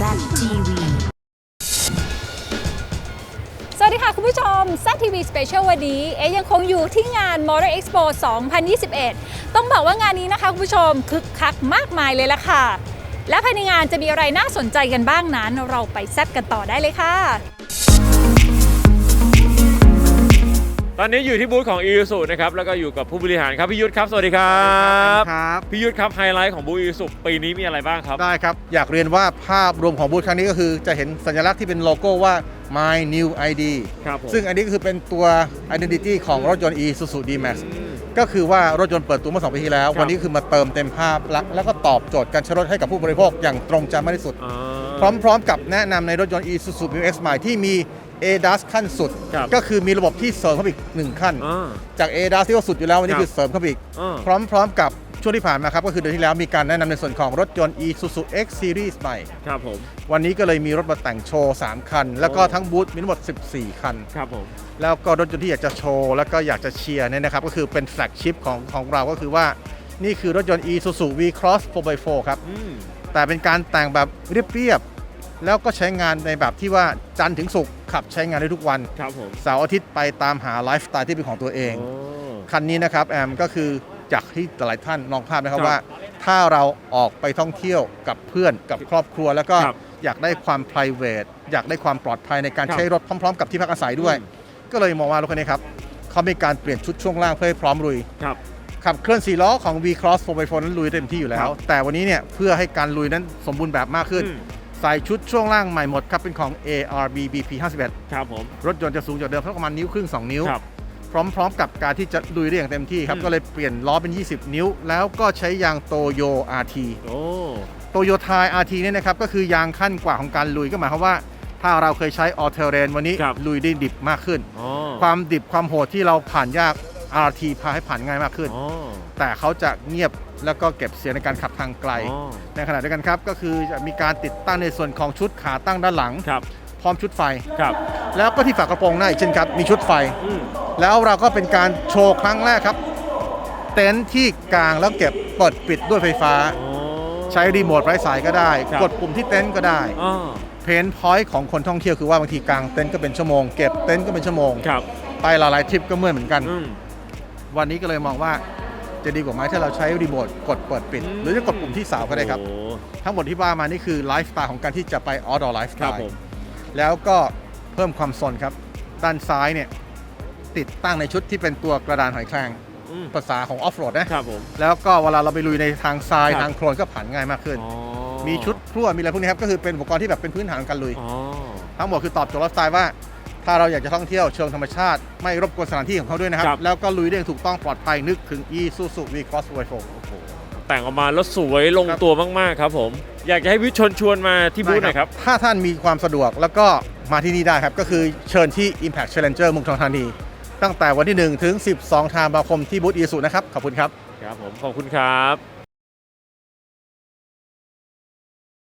ZTV สวัสดีค่ะ คุณผู้ชม s ซทีวีสเปเชียลวันนี้ เอ๊ยังคงอยู่ที่งาน Motor Expo 2021 ต้องบอกว่างานนี้นะคะ คุณผู้ชมคึกคักมากมายเลยล่ะค่ะ และภายในงานจะมีอะไรน่าสนใจกันบ้างนั้น เราไปแซดกันต่อได้เลยค่ะ ตอนนี้อยู่ที่บูธของ i อ s u นะครับแล้วก็อยู่กับผู้บริหารครับพี่ยุทธครับ สวัสดีครับครับพี่ยุทธครับไฮไลท์ของบูธ i อ s u ปีนี้มีอะไรบ้างครับ ได้ครับ อยากเรียนว่าภาพรวมของบูธครั้งนี้ก็คือจะเห็นสัญลักษณ์ที่เป็นโลโก้ว่า My New ID ครับผมซึ่งอันนี้ก็คือเป็นตัว Identity ของรถยนต์ Isuzu D-Max ก็คือว่ารถยนต์เปิดตัวเมื่อ 2 ปีที่แล้วครับวันนี้คือมาเติมเต็มภาพลักษณ์แล้วก็ตอบโจทย์การใช้รถให้กับผู้บริโภคอย่างตรงใจมากที่สุดอ่าพร้อมๆ กับแนะนำในรถยนต์ Isuzu Mu X ใหม่ที่มี ADAS ขั้นสุด ครับก็คือมีระบบที่เสริมเข้าไปอีกหนึ่งขั้นอ่าจาก ADAS ที่ว่าสุดอยู่แล้ววันนี้ครับ คือเสริมเข้าไปอีกอ่าพร้อมๆกับช่วงที่ผ่านมาครับ ก็คือเดือนที่แล้วมีการแนะนำในส่วนของรถยนต์ Isuzu X Series ใหม่ ครับผม วันนี้ก็เลยมีรถมาแต่งโชว์ 3 คัน แล้วก็ทั้งบูธมีทั้งหมด 14 คัน ครับผม แล้วก็รถยนต์ที่อยากจะโชว์แล้วก็อยากจะเชียร์เนี่ยนะครับ ก็คือเป็นแฟลกชิพของของเราก็คือว่านี่คือรถยนต์ Isuzu V-Cross 4x4 ครับ อืม แต่เป็นการแต่งแบบเรียบๆ แล้วก็ใช้งานในแบบที่ว่าจันทร์ถึงศุกร์ ขับใช้งานได้ทุกวัน ครับผมเสาร์อาทิตย์ไปตามหาไลฟ์สไตล์ที่เป็นของตัวเอง โอ้ คันนี้นะครับแอมก็คืออยากให้หลายท่านลองภาพนะครับครับว่า ถ้าเราออกไปท่องเที่ยวกับเพื่อนกับครอบครัว แล้วก็ครับอยากได้ความ p r i v a t อยากได้ความปลอดภัยในการครับใช้รถพร้อม ๆ กับที่พักอาศัยด้วย อืม ก็เลยมองว่ารถคันนี้ครับเขามีการเปลี่ยนชุดช่วงล่างเพื่อให้พร้อมลุย ครับ ขับเคลื่อน4ล้อของ V Cross 4x4 นั้นลุยเต็มที่อยู่แล้ครัวบแต่วันนี้เนี่ยเพื่อให้การลุยนั้นสมบูรณ์แบบมากขึ้น อืม ใส่ชุดช่วงล่างใหม่หมดครับ เป็นของ ARB BP 51 ครับผม รถยนต์จะสูงจากเดิมประมาณนิ้วครึ่งสองนิ้ว ครับ พร้อมๆกับการที่จะลุยได้อย่างเต็มที่ครับ อืม ก็เลยเปลี่ยนล้อเป็น 20 นิ้ว แล้วก็ใช้ยางโตโย RT โอ้ โตโยไทย RT เนี่ยนะครับ ก็คือยางขั้นกว่าของการลุยก็หมายความว่า ถ้าเราเคยใช้ออเทเรนวันนี้ครับ ลุยได้ดิบมากขึ้น อ๋อ ความดิบความโหดที่เราผ่านยาก RT พาให้ผ่านง่ายมากขึ้น อ๋อ แต่เขาจะเงียบแล้วก็เก็บเสียงในการขับทางไกล อ๋อ ในขณะเดียวกันครับ ก็คือจะมีการติดตั้งในส่วนของชุดขาตั้งด้านหลัง ครับ พร้อมชุดไฟ ครับ แล้วก็ที่ฝากระโปรงหน้าอีกเช่นครับ มีชุดไฟ อืม แล้วเราก็เป็นการโชว์ครั้งแรกครับ เต็นท์ที่กลางแล้วเก็บเปิดปิดด้วยไฟฟ้าอ๋อใช้รีโมทไร้สายก็ได้ ครับ กดปุ่มที่เต็นท์ก็ได้ อ๋อเพนพอยต์ของคนท่องเที่ยวคือว่าบางทีกลางเต็นท์ก็เป็นชั่วโมง เก็บเต็นท์ก็เป็นชั่วโมง ครับ ไปหลายๆทริปก็เมื่อยเหมือนกัน อืม วันนี้ก็เลยมองว่าจะดีกว่าไหมถ้าเราใช้รีโมทกดเปิดปิด หรือจะกดปุ่มที่สาวก็ได้ครับ โอ้ ทั้งหมดที่ว่ามานี่คือไลฟ์สไตล์ของการที่จะไปออ d ดอร์ไลฟ์สคไตรับล์ผมแล้วก็เพิ่มความสนครับ ด้านซ้ายเนี่ยติดตั้งในชุดที่เป็นตัวกระดานหอยแครงอืมภาษาของออฟโรดนะครับผม แล้วก็เวลาเราไปลุยในทางทรายครับ ทางโคลนก็ผ่านง่ายมากขึ้น อ๋อมีชุดพรั่วมีอะไรพวกนี้ครับก็คือเป็นอุปกรณ์ที่แบบเป็นพื้นฐานของการลุย อ๋อ ทั้งหมดคือตอบโจทย์ไลฟ์สไตล์ว่า ถ้าเราอยากจะท่องเที่ยวเชิงธรรมชาติ ไม่รบกวนสถานที่ของเขาด้วยนะครับ ครับ แล้วก็ลุยได้อย่างถูกต้องปลอดภัยนึกถึง Isuzu V-Cross V4 แต่งออกมาแล้วสวยลงตัวมากๆครับผม อยากจะให้วิทย์ชวนชวนมาที่บูธหน่อยครับ ถ้าท่านมีความสะดวกแล้วก็มาที่นี่ได้ครับ ก็คือเชิญที่ Impact Challenger เมุกทองธานี ตั้งแต่วันที่ 1 ถึง 12ธันวาคมที่บูธ Isuzu นะครับ ขอบคุณครับ ครับผม ขอบคุณครับ